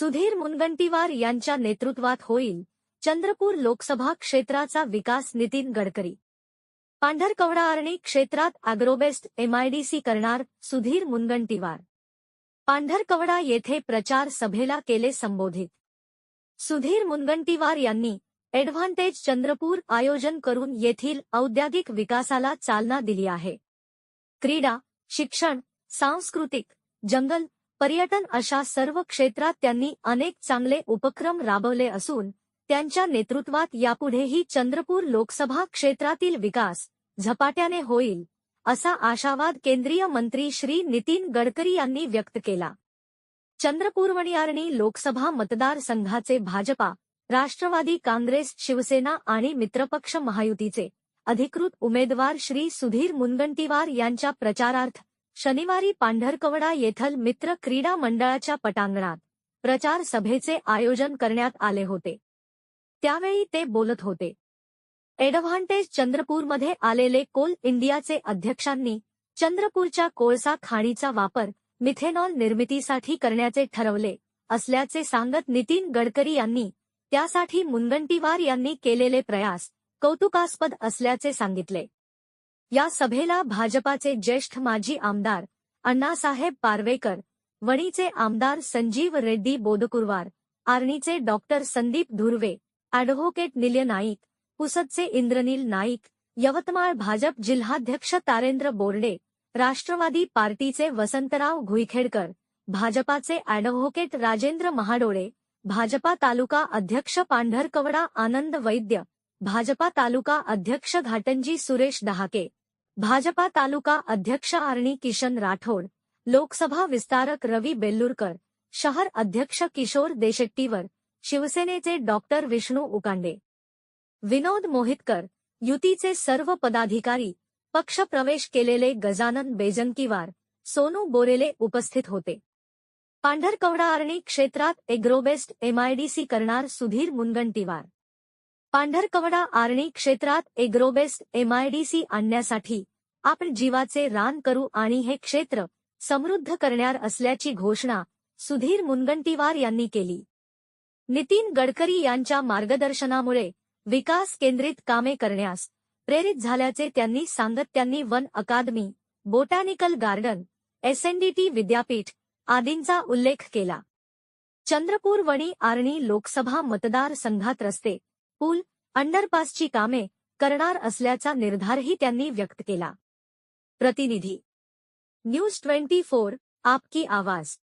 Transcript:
सुधीर मुनगंटीवार यांच्या नेतृत्वात होईल. चंद्रपूर लोकसभा क्षेत्राचा विकास नितीन गडकरी. पांढरकवडा आरणी क्षेत्रात अॅग्रोबेस्ट एमआयडीसी करणार सुधीर मुनगंटीवार. पांढरकवडा येथे प्रचार सभेला केले संबोधित. सुधीर मुनगंटीवार यांनी एडव्हान्टेज चंद्रपूर आयोजन करून येथील औद्योगिक विकासाला चालना दिली आहे. क्रीडा शिक्षण सांस्कृतिक जंगल पर्यटन अशा सर्व क्षेत्रात त्यांनी अनेक चांगले उपक्रम राबवले असून त्यांच्या नेतृत्वात यापुढेही चंद्रपूर लोकसभा क्षेत्रातील विकास झपाट्याने होईल असा आशावाद केंद्रीय मंत्री श्री नितीन गडकरी यांनी व्यक्त केला. चंद्रपूरवणी लोकसभा मतदारसंघाचे भाजपा राष्ट्रवादी काँग्रेस शिवसेना आणि मित्रपक्ष महायुतीचे अधिकृत उमेदवार श्री सुधीर मुनगंटीवार यांच्या प्रचारार्थ शनिवारी पांढरकवडा येथील मित्र क्रीडा मंडळाच्या पटांगणात प्रचार सभेचे आयोजन करण्यात आले होते. त्यावेळी ते बोलत होते. एडव्हान्टेज चंद्रपूरमध्ये आलेले कोल इंडियाचे अध्यक्षांनी चंद्रपूरच्या कोळसा खाणीचा वापर मिथेनॉल निर्मितीसाठी करण्याचे ठरवले असल्याचे सांगत नितीन गडकरी यांनी त्यासाठी मुनगंटीवार यांनी केलेले प्रयास कौतुकास्पद असल्याचे सांगितले. या सभेला भाजपाचे ज्येष्ठ माजी आमदार अण्णासाहेब पारवेकर वणीचे आमदार संजीव रेड्डी बोदकुरवार आर्णीचे डॉक्टर संदीप धुर्वे ॲडव्होकेट निल्य नाईक पुसदचे इंद्रनील नाईक यवतमाळ भाजप जिल्हाध्यक्ष तारेंद्र बोर्डे राष्ट्रवादी पार्टीचे वसंतराव घुईखेडकर भाजपाचे ऍडव्होकेट राजेंद्र महाडोळे भाजपा तालुका अध्यक्ष पांढरकवडा आनंद वैद्य भाजपा तालुका अध्यक्ष घाटंजी सुरेश डहाके भाजपा तालुका अध्यक्ष आर्णी किशन राठोड लोकसभा विस्तारक रवी बेल्लूरकर शहर अध्यक्ष किशोर देशेट्टीवर शिवसेनेचे डॉक्टर विष्णू उकांडे. विनोद मोहितकर युतीचे सर्व पदाधिकारी पक्ष प्रवेश केलेले गजानन बेजंकीवार सोनू बोरेले उपस्थित होते. पांढरकवडा आर्णी क्षेत्रात एग्रोबेस्ट एमआयडीसी करणार सुधीर मुनगंटीवार. पांढरकवडा आर्णी क्षेत्रात एग्रोबेस्ट एमआयडीसी आणण्यासाठी आपण जीवाचे रान करू आणि हे क्षेत्र समृद्ध करणार असल्याची घोषणा सुधीर मुनगंटीवार यांनी केली. नितीन गडकरी यांच्या मार्गदर्शनामुळे विकास केंद्रित कामे करण्यास प्रेरित झाल्याचे त्यांनी सांगत त्यांनी वन अकादमी बोटॅनिकल गार्डन एसएनडीटी विद्यापीठ आदींचा उल्लेख केला. चंद्रपूर वणी आर्णी लोकसभा मतदारसंघात रस्ते पूल अंडरपासची कामे करणार असल्याचा निर्धारही त्यांनी व्यक्त केला. प्रतिनिधि। न्यूज ट्वेंटी फोर आपकी आवाज।